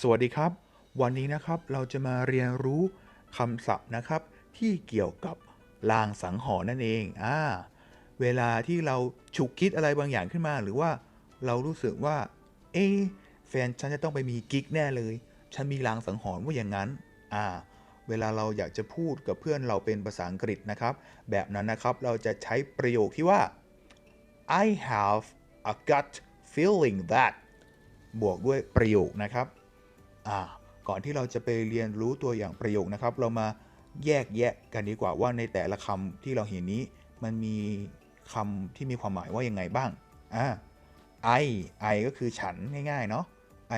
สวัสดีครับ วันนี้นะครับเราจะมาเรียนรู้คำศัพท์นะครับ ที่เกี่ยวกับลางสังหรณ์นั่นเองอ่าเวลาที่เราฉุกคิดอะไรบางอย่างขึ้นมา หรือว่าเรารู้สึกว่า เอ๊แฟนฉันจะต้องไปมีกิ๊กแน่เลย ฉันมีลางสังหรณ์ว่าอย่างนั้นอ่าเวลาเราอยากจะพูดกับเพื่อนเราเป็นภาษาอังกฤษนะครับ แบบนั้นนะครับเราจะใช้ประโยคที่ว่า I have a gut feeling that บวกด้วยประโยคนะครับก่อนที่เราจะไปเรียนรู้ตัวอย่างประโยคนะครับ เรามาแยกแยะกันดีกว่าว่าในแต่ละคำที่เราเห็นนี้ มันมีคำที่มีความหมายว่ายังไงบ้างอ่า I I ก็คือฉันง่ายๆเนาะ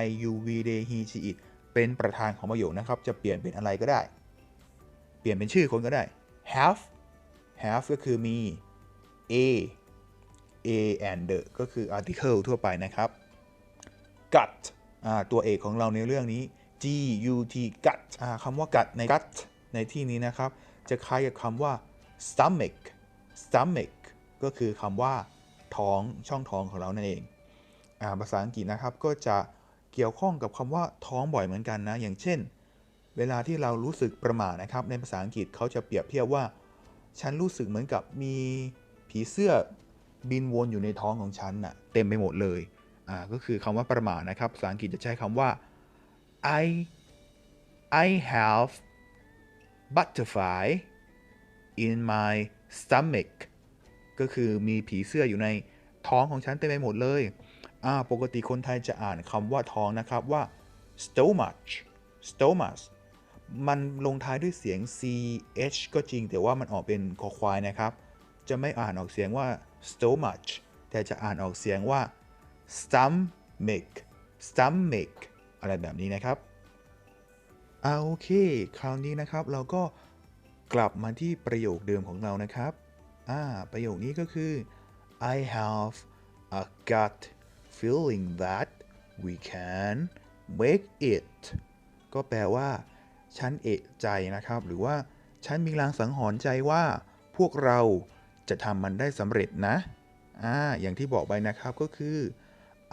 I you we they he she it เป็นประธานของประโยคนะครับ จะเปลี่ยนเป็นอะไรก็ได้ เปลี่ยนเป็นชื่อคนก็ได้ have have ก็คือมี a a and the ก็คือ article ทั่วไปนะครับ gut อ่าตัวเอกของเราในเรื่องนี้ G U T gut อ่าคำว่า gut ใน gut ในที่นี้นะครับ จะคล้ายกับคำว่า stomach stomach ก็คือคำว่า ท้องช่องท้องของเรานั่นเองอ่าภาษาอังกฤษนะครับก็จะเกี่ยวข้องกับคำว่าท้องบ่อยเหมือนกันนะ อย่างเช่น เวลาที่เรารู้สึกประหม่านะครับ ในภาษาอังกฤษเขาจะเปรียบเทียบว่า ฉันรู้สึกเหมือนกับมีผีเสื้อบินวนอยู่ในท้องของฉันน่ะเต็มไปหมดเลยอ่า ก็คือคำว่าประหม่านะครับ ภาษาอังกฤษจะใช้คำว่า I I have butterfly in my stomach ก็คือมีผีเสื้ออยู่ในท้องของฉันเต็มไปหมดเลย ปกติคนไทยจะอ่านคำว่าท้องนะครับว่า stomach stomach มันลงท้ายด้วยเสียง ch ก็จริง แต่ว่ามันออกเป็นคอควายนะครับ จะไม่อ่านออกเสียงว่า stomach แต่จะอ่านออกเสียงว่า stomach stomach อะไรแบบนี้นะครับเอาโอเค คราวนี้นะครับเราก็กลับมาที่ประโยคเดิมของเรานะครับอ่าประโยคนี้ก็คือ I have a gut feeling that we can make it ก็แปลว่า ฉันเอะใจนะครับ หรือว่า ฉันมีลางสังหรณ์ใจว่า พวกเราจะทำมันได้สำเร็จนะอ่าอย่างที่บอกไปนะครับก็คือ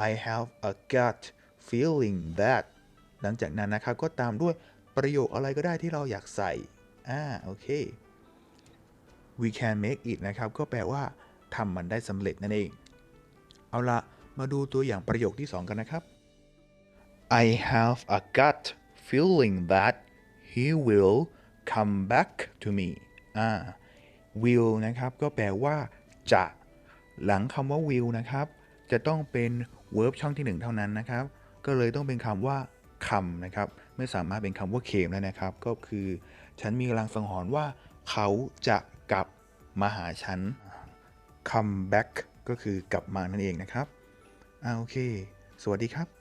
I have a gut feeling that หลังจากนั้นนะครับ ก็ตามด้วยประโยคอะไรก็ได้ที่เราอยากใส่ อ่า โอเค we can make it นะครับ ก็แปลว่าทำมันได้สำเร็จนั่นเอง เอาละมาดูตัวอย่างประโยคที่ 2 กันนะครับ I have a gut feeling that he will come back to me อ่า will นะครับ ก็แปลว่าจะ หลังคำว่า will นะครับ จะต้องเป็น verb ช่องที่ 1 เท่านั้นนะครับ ก็เลยต้องเป็นคำว่าคำนะครับ ไม่สามารถเป็นคำว่าเคมได้นะครับ ก็คือ ฉันมีกำลังสังหรณ์ว่าเขาจะกลับมาหาฉัน come back ก็คือกลับมานั่นเองนะครับอ่าโอเค สวัสดีครับ